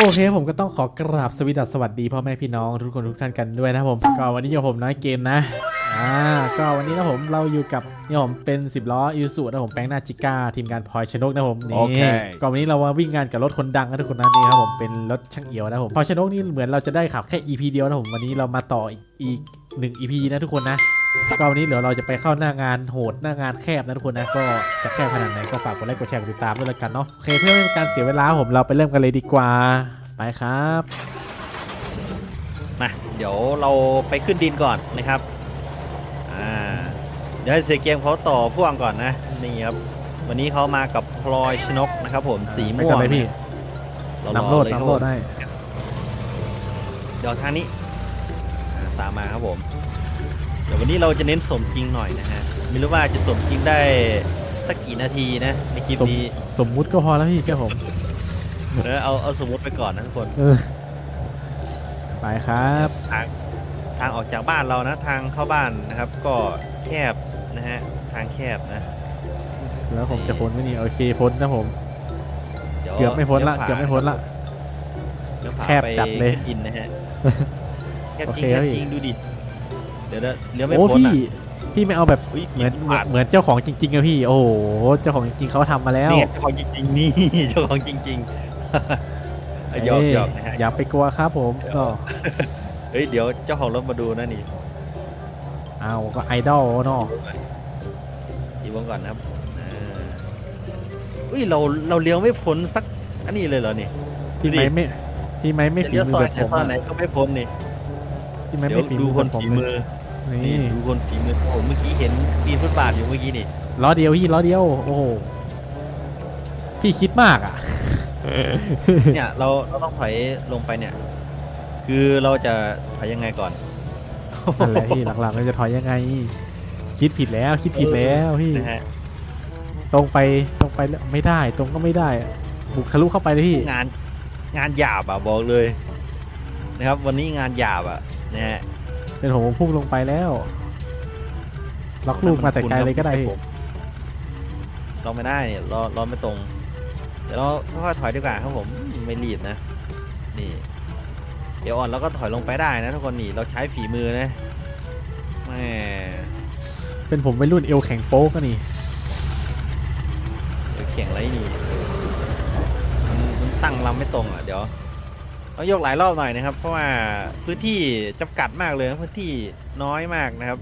โอเคผมก็ต้องขอกราบสวีดัสสวัสดีพ่อแม่พี่น้องทุกคนทุกท่านกันด้วยนะครับผมก็วันนี้อยู่กับผมน้อยเกมนะอ่าก็วันนี้นะผมเราอยู่กับนี่ผมเป็น 10 ล้อยูสุนะผมแปลงหน้าจิก้าทีมงานพลอยชนกนะผมนี่โอเคก็วันนี้เรามาวิ่งงานกับรถคนดังนะทุกคนนะนี่ครับผมเป็นรถช่างเอียวนะผมพลอยชนกนี่เหมือนเราจะได้ขับแค่ EP เดียวนะผมวันนี้เรามาต่ออีกอีกหนึ่ง EP นะทุกคนนะ ก็วันนี้เดี๋ยวเราจะไปเข้าหน้างานโหดหน้างานแคบนะทุกคนนะก็จะแคบขนาดไหนก็ฝากกดไลค์กดแชร์กดติดตามด้วยละกันเนาะโอเคเพื่อไม่เป็นการเสียเวลาผมเราไปเริ่มกันเลยดีกว่าไปครับมาเดี๋ยวเราไปขึ้นดินก่อนนะครับอ่าเดี๋ยวให้เสียเกมเขาต่อพ่วงก่อนนะนี่ครับวันนี้เขามากับพลอยชนกนะครับ ผมสีไปม่วกังนเลยพี่เรารนำโหลอดเลยครับนำโหลผดมได้เดี๋ยวทางนี้อ่าตามมาครับผม เดี๋ยววันนี้เราจะเน้นสมจริงหน่อยนะฮะไม่รู้ว่าจะสมจริงได้สักกี่นาทีนะในคลิปสมนี้สมมุติก็พอแล้วพี่แค่ผมเออเอาเอาสมมติไปก่อนนะทุกคนเออไปครับ ทางทางออกจากบ้านเรานะ ทางเข้าบ้านนะครับ ก็แคบนะฮะทางแคบนะแล้วผมจะพ้นไหมนี่โอเคพ้นนะผม ดี๋ยวเกือบไม่พ้นละดี๋ยวเกือบไม่พ้นละเดี๋ยวพาแคบไปจัดเลยขึ้นดินนะฮะแคบโอจริเคงแคบพี่ จริงดูดิ เดี๋ยวเดี๋ยวเลี้ยวไม่โอ้พ้นพี่ อะ พี่ไม่เอาแบบอุ๊ยเหมือนปาด เหมือนเจ้าของจริงๆอะพี่ โอ้โหเจ้าของจริงๆเขาทำมาแล้วนี่เจ้าของจริงๆ นี่เจ้าของจริงๆหยอกเอ้ยหยอกนะฮะ อย่าไปกลัวครับผมก็เฮ้ยเดี๋ยวเจ้าของรถมาดูนะนี่เอาก็ไอดอลเนาะอีวงก่อนนะครับอ่าอุ้ยเราเราเลี้ยวไม่พ้นสักอันนี้เลยเหรอนี่พี่ไม้ไม่พี่ไม้ไม่จะฝีเลี้ยวมืซออยแบบไหนผมซอยอะไหนก็ไม่พ้นนี่พี่ไม้เดี๋ยวไม่ฝีดูมือคนแบบผมฝีเลมืยอ นี่นี่ดูคนฝีมือผมเมื่อกี้เห็นปีนฟุตบาทอยู่เมื่อกี้นี่ล้อเดียวพี่ล้อเดียว โอ้โหพี่คิดมากอะ เนี่ยเราเราต้องถอยลงไปเนี่ย คือเราจะถอยยังไงก่อนนั่นแหละพี่หลักๆเราจะถอยยังไง คิดผิดแล้วคิดผิดแล้วพี่นะฮะตรงไปตรงไปไม่ได้ ตรงก็ไม่ได้ บุกทะลุเข้าไปเลยพี่งานงานหยาบอะบอกเลย นะครับ วันนี้งานหยาบอะนะฮะ เป็นผมผมพุ่งลงไปแล้วล็อกลูกมาแต่ไกลเลยก็ได้พี่ลองไม่ได้เนี่ยรอรอไม่ตรง เดี๋ยวเราค่อยๆถอยดีกว่าครับผมไม่รีบนะ นี่เดี๋ยวอ่อนเราก็ถอยลงไปได้นะทุกคนนี่เราใช้ฝีมือนะแหมเป็นผมเป็นรุ่นเอวแข็งโป๊กก็นี่เดี๋ยวเขียงไรนี่มันมันตั้งลำไม่ตรงอะเดี๋ยว ต้องยกหลายรอบหน่อยนะครับ เพราะว่าพื้นที่จำกัดมากเลยนะพื้นที่น้อยมากนะครับ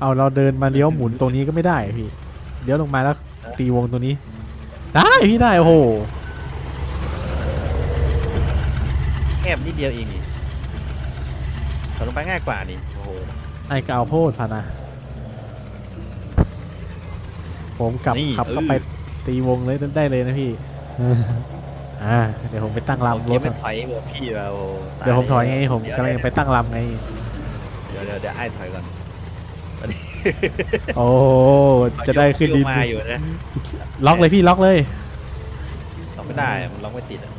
เอาเราเดินมาเลี้ยวหมุนตรงนี้ก็ไม่ได้พี่เลี้ยวลงมาแล้วตีวงตรงนี้ ได้พี่ได้โอ้โหแคบนิดเดียวเองนี่ถอยลงไปง่ายกว่านี่โอ้โหไอ้กาวโพดพานะผมกลับนี่ขับเข้าเออไปตีวงเลยได้เลยนะพี่ อ่าเดี๋ยวผมไปตั้งเราลำรเกียถร์ไม่ก่อนถอยแบบพี่เราเดี๋ยวผมถอยไงผมเดี๋ยวกำลังจะไปตั้งลำไง เดี๋ยวเดี๋ยวเดี๋ยวไอ้ถอยก่อนตอนนี้โอ้จะได้ขึ้นดิน มาอยู่นะล็อกเลยพี่ล็อกเลยล็อกไม่ได้มันล็อกไม่ติดอะ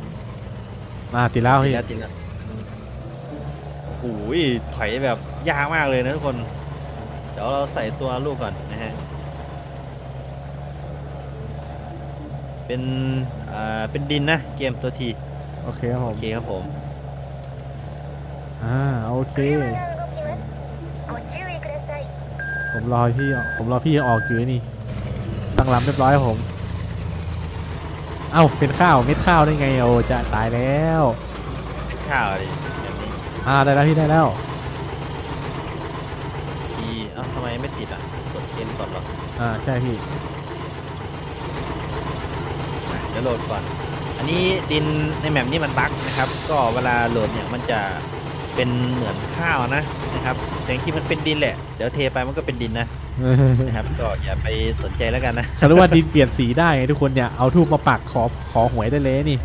มาติดแล้วติดพี่แล้วติดแล้วโอ้โหถอยแบบยากมากเลยนะทุกคน เดี๋ยวเราใส่ตัวลูกก่อนนะฮะ เป็นอ่าเป็นดินนะเกมตัวทีโอเคครับผมโอเคครับผมอ่าโอเค ผมรอพี่ผมรอพี่ออกอยู่นี่ตั้งลำเรียบร้อยผม เอ้าเป็นข้าวเม็ดข้าวได้ไงโอจะตายแล้ว เป็นข้าวอะไรแบบนี้อ่าได้แล้วพี่ได้แล้ว ทีเอ้าทำไมไม่ติดอะกดเกมก่อนหรออ่าใช่พี่ ดี๋โหลดก่อน อันนี้ดินในแมปนี่มันบั๊กนะครับ ก็เวลาโหลดเนี่ยมันจะเป็นเหมือนข้าวนะนะครับแต่จริงมันเป็นดินแหละ เดี๋ยวเทไปมันก็เป็นดินนะนะครับก็อย่าไปสนใจแล้วกันนะเขาเรียกว่าดินเปลี่ยนสีได้ไงทุกคนเนี่ยเอาทูบมาปักขอขอหวยได้เลยนี่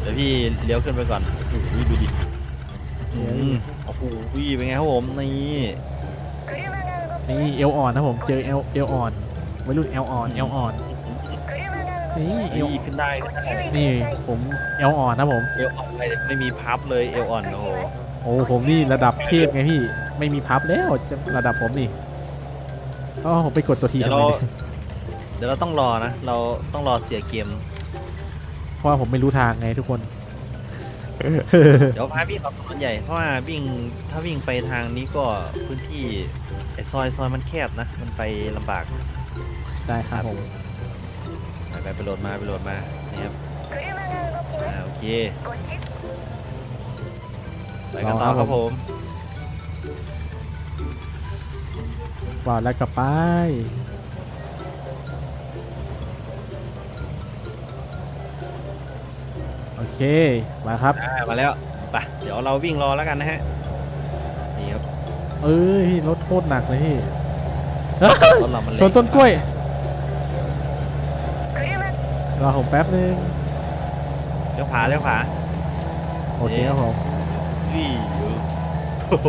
เดี๋ยวพี่เลี้ยวขึ้นไปก่อนโอ้โดูดิอืมโอ้โหเป็นไงครับผมนี่นี่เอลอ่อนนะผมเจอเอลเอลอ่อนไม่รู้เอลอ่อนเอลอ่อน นี่เอลนี่ขึ้นได้ขึ้นได้นี่ผมเอลอ่อนนะผม เอวอ่อนไม่ไม่มีพับเลยเอวอ่อนโอ้โหโอ้ผมนี่ระดับเทพไงพี่ ไม่มีพับแล้วจะระดับผมนี่อ๋อผมไปกดตัวทีเดี๋ยวทำไมเราเนี่ยเดี๋ยวเราต้องรอนะ เราต้องรอเสียเกม เพราะว่าผมไม่รู้ทางไงทุกคน เดี๋ยวพาวิ่งออกถนนใหญ่ เพราะว่าวิ่งถ้าวิ่งไปทางนี้ก็พื้นที่ไอ้ซอยซอยมันแคบนะ มันไปลำบาก ได้ครับผม ไปไปโหลดมาไปโหลดมานี่ครับอ่าโอเคไปกันต่อครับผมว่าแล้วกลับไปโอเค มาครับมาแล้วไปเดี๋ยวเราวิ่งรอแล้วกันนะฮะนี่ครับเอ้ยรถโคตรหนักเลยพี่ต้เรามันเล็นต้นกล้วย รอผมแป๊บนึงเลี้ยวขวาเลี้ยวขวาโอเคครับผมอุ้ยโอ้โห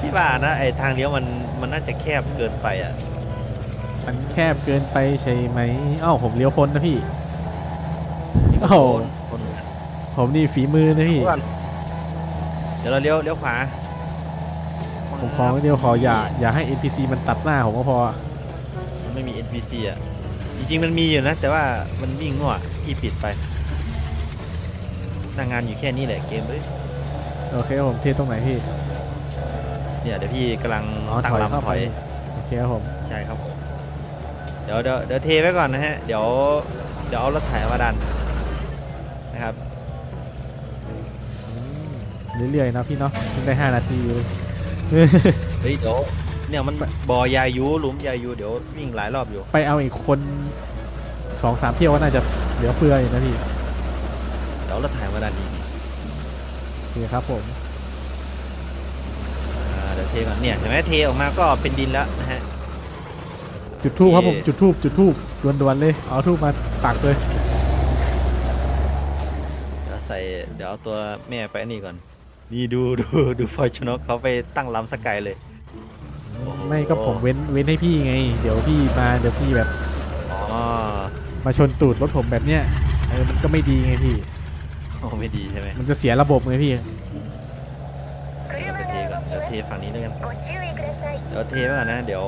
พี่ว่านะไอ้ทางเลี้ยวมันมันน่าจะแคบเกินไปอะ มันแคบเกินไปใช่ไหมเอ้าผมเลี้ยวพ้นนะพี่นี่ก็โอ้โหโคนคนผมนี่ฝีมือนะพี่ก่อนเดี๋ยวเราเลี้ยวเลี้ยวขวา ผมขอเดียวขออย่า อย่าให้ NPC มันตัดหน้าผมก็พอ มันไม่มี NPC อะ จริงๆมันมีอยู่นะ แต่ว่ามันวิ่งมั่วพี่ปิดไปหน้างานอยู่แค่นี้แหละเกมเอ้ยโอเคครับผมเทตรงไหนพี่เนี่ยเดี๋ยวพี่กำลังอ๋อตั้ถงอยลำเข้าถไปอย โอเคครับผมใช่ครับผมเดี๋ยวเดี๋ยวเดี๋ยวเทไว้ก่อนนะฮะ เดี๋ยวเดี๋ยวเอารถไถมาดันนะครับ เรื่อยๆนะพี่เนาะเพิ่งได้ 5 นาทีอยู่ เฮ้ยเดี๋ยว เนี่ยมันบ่อยายุหลุมยายุเดี๋ยววิ่งหลายรอบอยู่ ไปเอาอีกคนสองสามเที่ยวก็น่าจะเหลือเฟืออยู่นะพี่เดี๋ยวรถไถมาดันอีกโอเคครับผมอ่าเดี๋ยวเทก่อนเนี่ยเห็นไหมเทออกมาก็เป็นดินแล้วนะฮะ จุดทูบครับผมโอเค จุดทูบจุดทูบด่วนๆเลยเอาทูบมาปักเลยเดี๋ยวใส่เดี๋ยวเอาตัวแม่ไปอันนี้ก่อน นี่ดูดูดูฟอร์ชนกเขาไปตั้งลำสกายเลยโอ้โห ไม่ก็ผมเว้นเว้นให้พี่ไง เดี๋ยวพี่มาเดี๋ยวพี่แบบมาชนตูดรถผมแบบเนี้ยมันก็ไม่ดีไงพี่ โอ้ไม่ดีใช่ไหมมันจะเสียระบบไงพี่ เดี๋ยวเทก่อนเดี๋ยวเทฝั่งนี้ด้วยกัน เดี๋ยวเทไปก่อนนะ เดี๋ยว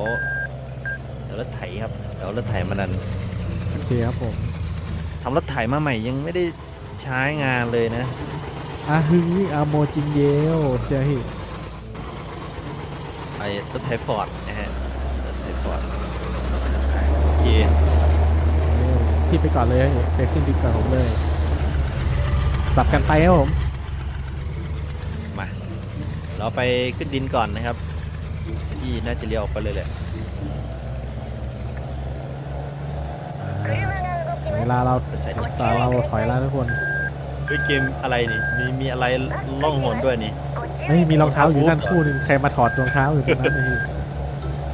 เดี๋ยวรถไถครับ เดี๋ยวรถไถมาดันโอเคครับผมทำรถไถมาใหม่ยังไม่ได้ใช้งานเลยนะ อาฮึงอาโมจิงเยลเจ้าพี่ รถไฟฟอร์ดนะฮะรถไฟฟอร์ดอะโอเคพี่ไปก่อนเลยไปขึ้นดินก่อนผมเลย สับกันไปครับผม มา เราไปขึ้นดินก่อนนะครับ ที่น่าจะเลี้ยวออกไปเลยแหละเวลาเราตาเราถอยแล้วทุกคนเฮ้ยเกมอะไรนี่ มีมีอะไรล่องหนด้วยนี่ เฮ้ย意มีรองเท้าอยู่นั่นคู่หนึ่งใครมาถอดรองเท้าอยู่ตรงนั้นเลยพี่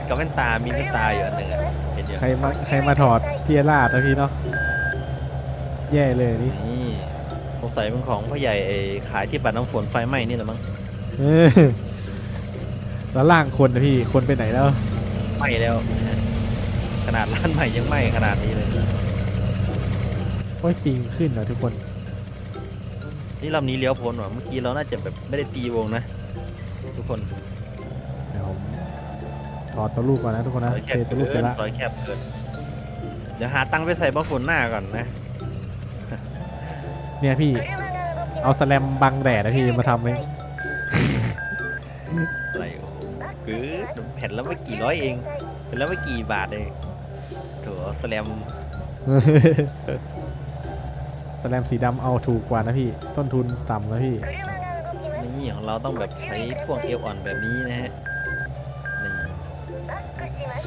กับแว่นตามีแว่นตาอยู่อันหนึ่งอะเห็นอยู่ใครมาใครมาถอดเทียราดนะพี่เนาะแย่เลยนี่นี่สงสัยเป็นของพ่อใหญ่ไอ้ขายที่บัตรน้ำฝนไฟไหม้นี่แหละมั้งเออแล้วล่างคนนะพี่คนไปไหนแล้ว ไหม้แล้วนะฮะขนาดร้านใหม่ยังไหม้ขนาดนี้เลย โอ้ยปิงขึ้นเหรอทุกคน นี่รอบนี้เลี้ยวพ้นว่ะเมื่อกี้เราน่าจะแบบไม่ได้ตีวงนะ ทุกคนเดี๋ยวผมถอดตัวลูกก่อนนะทุกคนนะแคเทบตัวลูกเสร็จและซอยแคบเกินเดี๋ยวหาตังค์ไปใส่บ้อฝนหน้าก่อนนะเนี่ยพี่เอาสแลมบังแดดนะพี่มาทำเลยอะไรโอ้โหเกืดแผ่นละไม่กี่ร้อยเองเป็นแล้วไม่กี่บาทเองโถสแลม แสลมสีดำเอาถูกกว่านะพี่ ต้นทุนต่ำนะพี่ นี่ของเราต้องแบบใช้พวกเอวอ่อนแบบนี้นะฮะนี่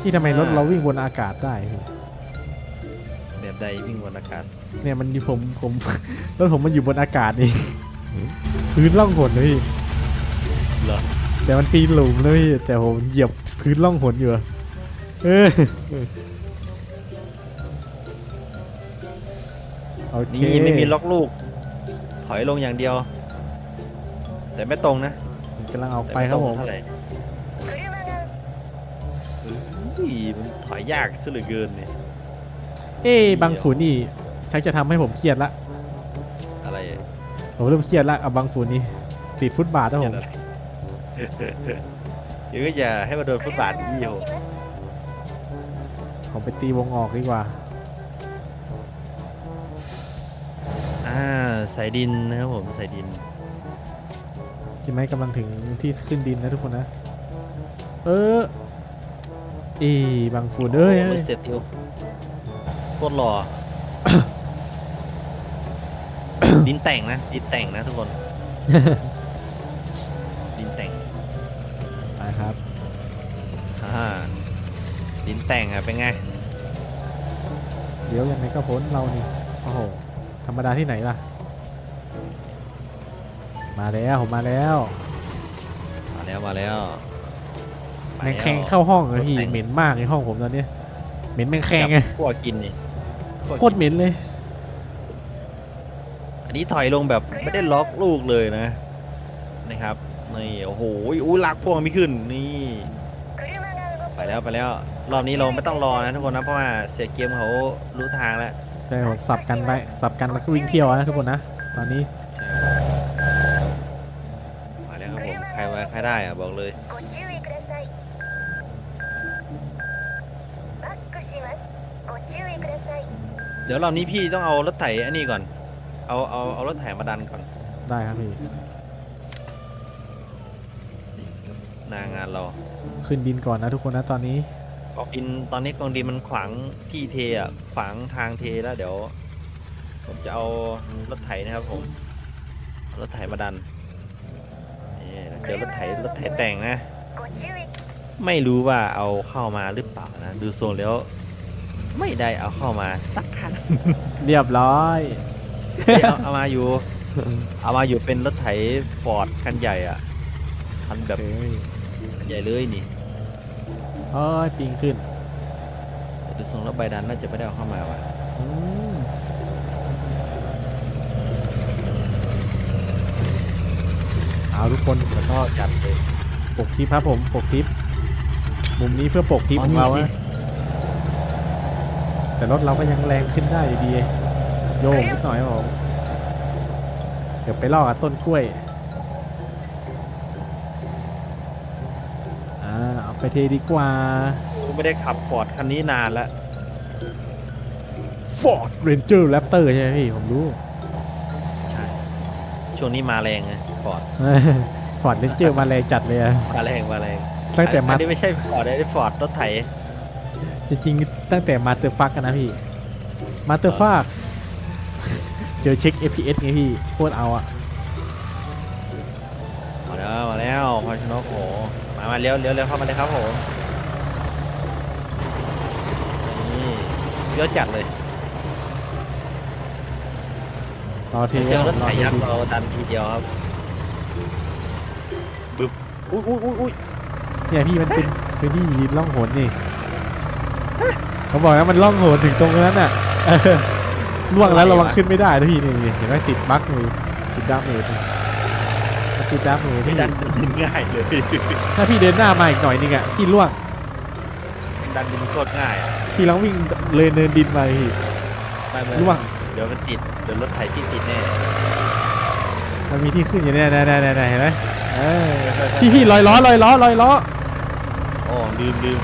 ที่ทำไมรถเราวิ่งบนอากาศได้พี่แบบใดวิ่งบนอากาศเนี่ยมันอยู่ผมผมรถผมมันอยู่บนอากาศนี่พื้นล่องหนนะพี่เหรอแต่มันปีนหลุมนะพี่แต่ผมเหยียบพื้นล่องหนอยู่เออ โอเคนี่ไม่มีล็อกลูก ถอยลงอย่างเดียว แต่ไม่ตรงนะกำลังเอาแต่ไปไม่ครัตบงผมเท่าไหร่車がเฮ้ยมันถอยยากซะเหลือเกินเนี่ยเอ๊ะบางฝูนนี่ชักจะทำให้ผมเครียดละอะไรผมเริ่มเครียดละเอาบางฝูนนี่ติดฟุตบาทนะผเขียมนอะไรเดี๋ยวก็อย่าให้มาโดนฟุตบาทอีโหผมไปตีวงออกดีกว่า สายดินนะครับผมสายดินพี่ไม้กำลังถึงที่ขึ้นดินนะทุกคนนะ เอออีบางฟูนเอ้ยรถเสียติวโคตรหล่อ ดินแต่งนะ ดินแต่งนะทุกคน ดินแต่งไปครับอ่าดินแต่งอะเป็นไง เดี๋ยวยังไงก็พ้นเรานี่ โอ้โห ธรรมดาที่ไหนล่ะ มาแล้วผมมาแล้วมาแล้วมาแล้วแมงแคงเข้าห้องเลยพี่เหม็นมากในห้องผมตอนนี้เหม็นแมงแคงไงพวกกินนี่โคตรเหม็นเลย อันนี้ถอยลงแบบไม่ได้ล็อกลูกเลยนะนะครับนี่โอ้โหอู้ลักพวงม่ขึ้นนี่ไปแล้วไปแล้วรอบนี้เราไม่ต้องรอนะทุกคนนะเพราะว่าเสียเกมเขารู้ทางแล้วใช่ผมสับกันไปสับกันแล้วก็วิ่งเที่ยวนะทุกคนนะตอนนี้ ได้อะบอกเลยเดี๋ยวรอบนี้พี่ต้องเอารถไถอันนี้ก่อน เอาเอาเอารถไถมาดันก่อน ได้ครับพี่นางานเรา ขึ้นดินก่อนนะทุกคนนะตอนนี้กองดินตอนนี้กองดินมันขวางที่เทอะขวางทางเทแล้วเดี๋ยว ผมจะเอารถไถนะครับผมรถไถมาดัน เจอรถไถรถไถแต่งนะ ไม่รู้ว่าเอาเข้ามาหรือเปล่านะ ดูทรงแล้ว ไม่ได้เอาเข้ามาสักคัน เรียบร้อยเอาเอามาอยู่ เอามาอยู่เป็นรถไถฟอร์ดคันใหญ่อะ คันแบบใหญ่เลยนี่โอ้ยปีงขึ้น ดูทรงแล้วใบดันน่าจะไม่ได้เอาเข้ามาว่ะ เอาทุกคนแล้วก็จัดเลยปกคลิปครับผมปกคลิปมุมนี้เพื่อปกคลิปอ๋อของเรานี่อะแต่รถเราก็ยังแรงขึ้นได้อยู่ดีโยกนิดหน่อยครับผมเดี๋ยวไปลอกกับต้นกล้วยอ่าเอาไปเทดีกว่ากูไม่ได้ขับฟอร์ดคันนี้นานแล้ว Ford Ranger Raptor ใช่ไหมพี่ผมรู้ ใช่ ช่วงนี้มาแรงไง ฟอร์ดฟอร์ดเรนเจอร์มาแรงจัดเลยอะมาแรงมาแรงตั้งแต่มาอันนี้ไม่ใช่ฟอร์ดอันนี้ฟอร์ดรถไถจริงๆตั้งแต่มาเตอร์ฟักกันนะพี่มาเตอร์ฟักเจอเช็ค FPS ไงพี่โคตรเอาอะมาแล้วมาแล้วพอชนกโอ้โหมามาเลี้ยวเลี้ยวเลี้ยวเข้ามาเลยครับผมนี่เฟี้ยวจัดเลยรอเทเจอรถรไถอเทยักษ์ดีเราดันทีเดียวครับบึบ อุ้ยอุ้ยอุ้ยอุ้ยเนี่ยพี่มันเป็นพื้นที่ล่องหนนี่เขาบอกนะมันล่องหนถึงตรงนั้นอะเออล่วงแล้วระวังขึ้นไม่ได้นะพี่นี่นี่เห็นไหมติดบั๊กมือติดดับมือติดดับมือไม่พี่ดันดินง่ายเลยถ้าพี่เดินหน้ามาอีกหน่อยนึงอะพี่ล่วงดันดินโคตรง่ายอะพี่ลองวิ่งเลยเนินดินมาพี่ไม่ไม่ล่วงเดี๋ยวมันติดเดี๋ยวรถไถพี่ติดแน่มันมีที่ขึ้นอยู่เนี่ยเนี่ยเนี่ยเนี่ยเห็นไหม พี่พี่ลอยล้อลอยล้อลอยล้ออ๋อดืมลืม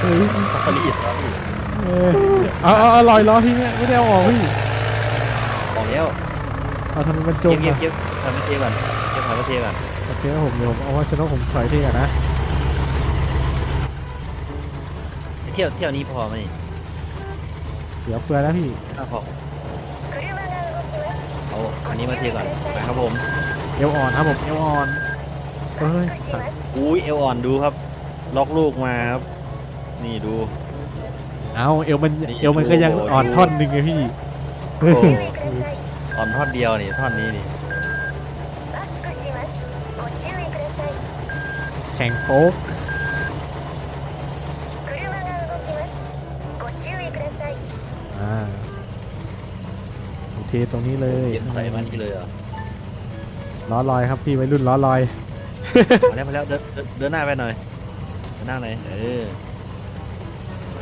เฮ้ยขาละเอียดแล้วพี่เออเอาเอาอาลอยล้อพี่เนี่ยไม่ได้เออกพี่ออกแล้วเอาทำไมมันจมเก็บเก็บอเก็บทำเทก่อนเก็บทำเทก่อนโอเคครับผมเดี๋ยวผมเอาว่าชนะผมถอยเที่ก่อนนะเที่ยวเที่ยวนี้พอไหมเดี๋ยวเฟือแล้วพี่ ถ้าพอเอาอันนี้มาเทก่อนไปครับผม เอวอ่อนครับผมเอวอ่อนเอ้ยอุ้ยเอวอ่อนดูครับ ล็อกลูกมาครับ นี่ดู เอาเอวมันเอวมันก็ยังโอ้โห อ่อนท่อนหนึ่งไงพี่อ่อนท่อนเดียวนี่ท่อนนี้นี่แข่งโป๊กอ่าโอเคตรงนี้เลย เย็นใส่มันไปเลยอะ ล้อลอยครับพี่วัยรุ่นล้อลอย มาแล้วมาแล้วเดินเดินเดินหน้าไปหน่อยเดินหน้าหน่อยเออแหม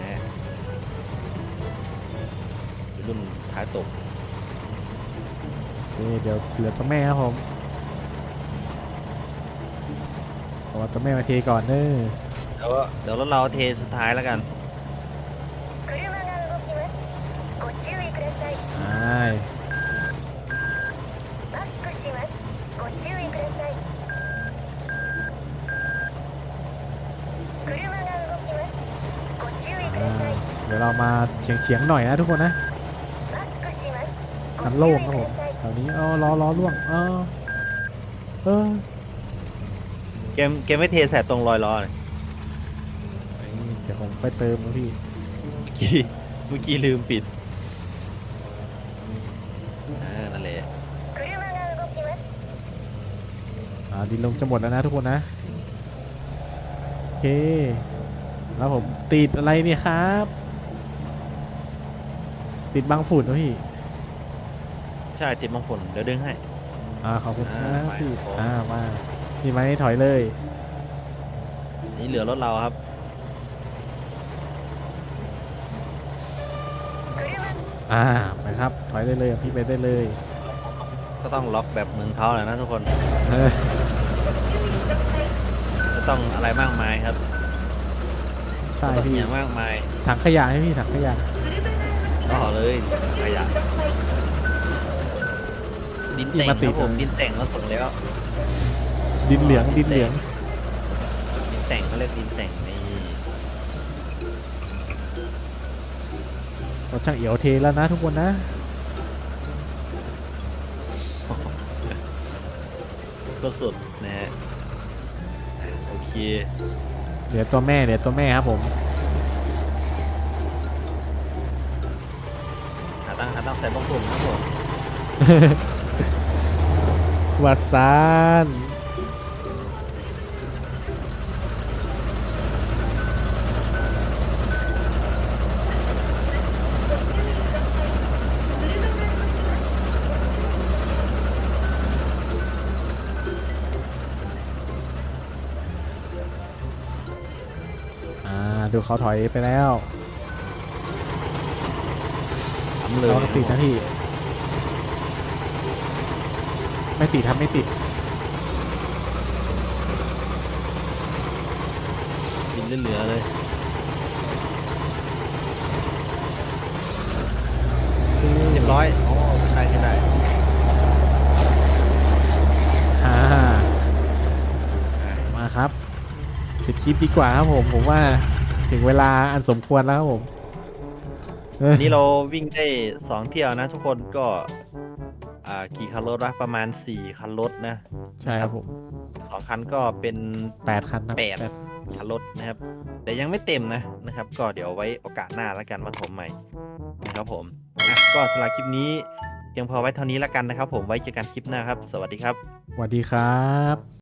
รุ่นท้ายตกโอเคเดี๋ยวเหลือตัวแม่ครับผมเอาตัวแม่มาเทก่อนเด้อเดี๋ยวเดี๋ยวรถเราเทสุดท้ายแล้วกัน เฉียงๆหน่อยนะทุกคนนะมันโล่งครับผมแถวนี้เออล้อล้อล่วงเออเออเกมเกมไม่เทใส่ตรงรอยล้อเลยเดี๋ยวผมไปเติมนะพี่เมื่อกี้เมื่อกี้ลืมปิดนั่นแหละอ่าดินลงจะหมดแล้วนะทุกคนนะโอเคแล้วผมติดอะไรเนี่ยครับ ติดบังฝุ่นนะพี่ใช่ติดบางฝนเดี๋ยวดึงให้ อ่าขอบคุณคอ่ารับไปพี่ครับผม อ่ามานี่ไหมถอยเลยนี่เหลือรถเราครับ車อ่าไปครับ ถอยได้เลยพี่ไปได้เลยก็ต้องล็อกแบบเหมือนเขาแหละนะทุกคนเออไม่ต้องอะไรมากมายครับใช่ไม่ต้องพี่อย่างมากมายถังขยะให้พี่ถังขยะ ต่อเลยขยะดินแต่งครับผมดินแต่งมาส่งแล้ว ดินเหลืองดินเหลืองดินแต่งเขาเรียกดินแต่งนี่รถช่างเอียวเทแล้วนะทุกคนนะก็สุดนะฮะอะโอเคเดี๋ยวตัวแม่เดี๋ยวตัวแม่ครับผม ใส่บางฝุ่นครับผมวัดซานอ่า ดูเขาถอยไปแล้ว เลยเราติดนะพี่ ไม่ติดครับไม่ติดดินเหลือๆเลยเรียบร้อยอ๋อใช่ใช่ได้อ่าอะมาครับปิดคลิปดีกว่าครับผม ผมว่าถึงเวลาอันสมควรแล้วครับผมเออ วันนี้เราวิ่งได้สองเที่ยวนะทุกคนก็ อ่ากี่คันรถวะประมาณ4คันรถนะใช่ครับผมสองคันก็เป็นแปดคันนะแปดคันรถนะครับ แต่ยังไม่เต็มนะนะครับ ก็เดี๋ยวไว้โอกาสหน้าแล้วกันมาถมใหม่นะครับผมอะก็สำหรับคลิปนี้เพียงพอไว้เท่านี้แล้วกันนะครับ ผมไว้เจอกันคลิปหน้าครับ สวัสดีครับ สวัสดีครับ